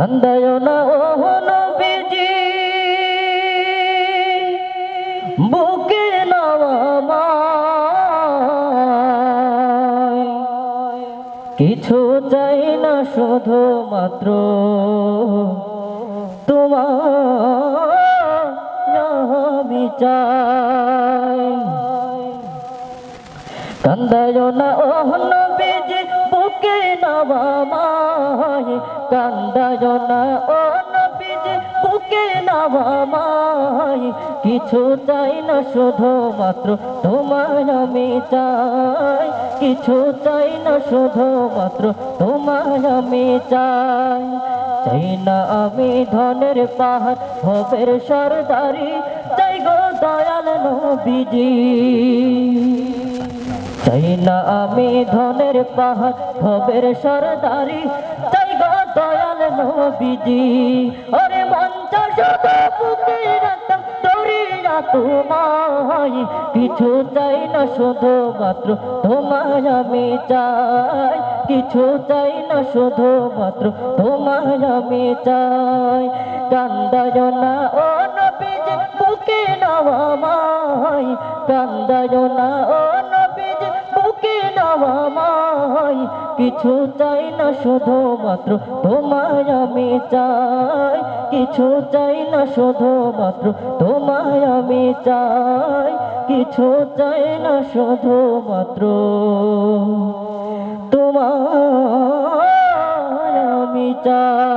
কান্দায় না ও নবীজি। বুকে কিছু চাই না শুধু মাত্র তোমার চাই। কান্দায় না ও নবীজি, বুকে নামায় কিছু চাই না শুধু মাত্র তোমায় আমি চাই। কিছু চাই না শুধু মাত্র তোমায় আমি চাই। চাই না আমি ধনের পাহাড়, ভবের সরদারি। চাই গো দয়াল নবীজি। চাই না আমি ধনের পাহাড়, ভবের সরদারি। দয়াল নবীজি। ওরে মঞ্চ শুধু বুকে রাখতাম দৌড়িয়া তোমায়। কিছু চাই না শুধু মাত্র তোমায় আমি চাই। কিছু চাই না শুধু মাত্র তোমায় আমি চাই। কান্দায় না ও নবীজি, বুকে নামাই কান্দায় না ও কিছু চাই না শুধু মাত্র, তোমায় আমি চাই। কিছু চাই না শুধু মাত্র, তোমায় আমি চাই। কিছু চাই না শুধু মাত্র, তোমায় আমি চাই।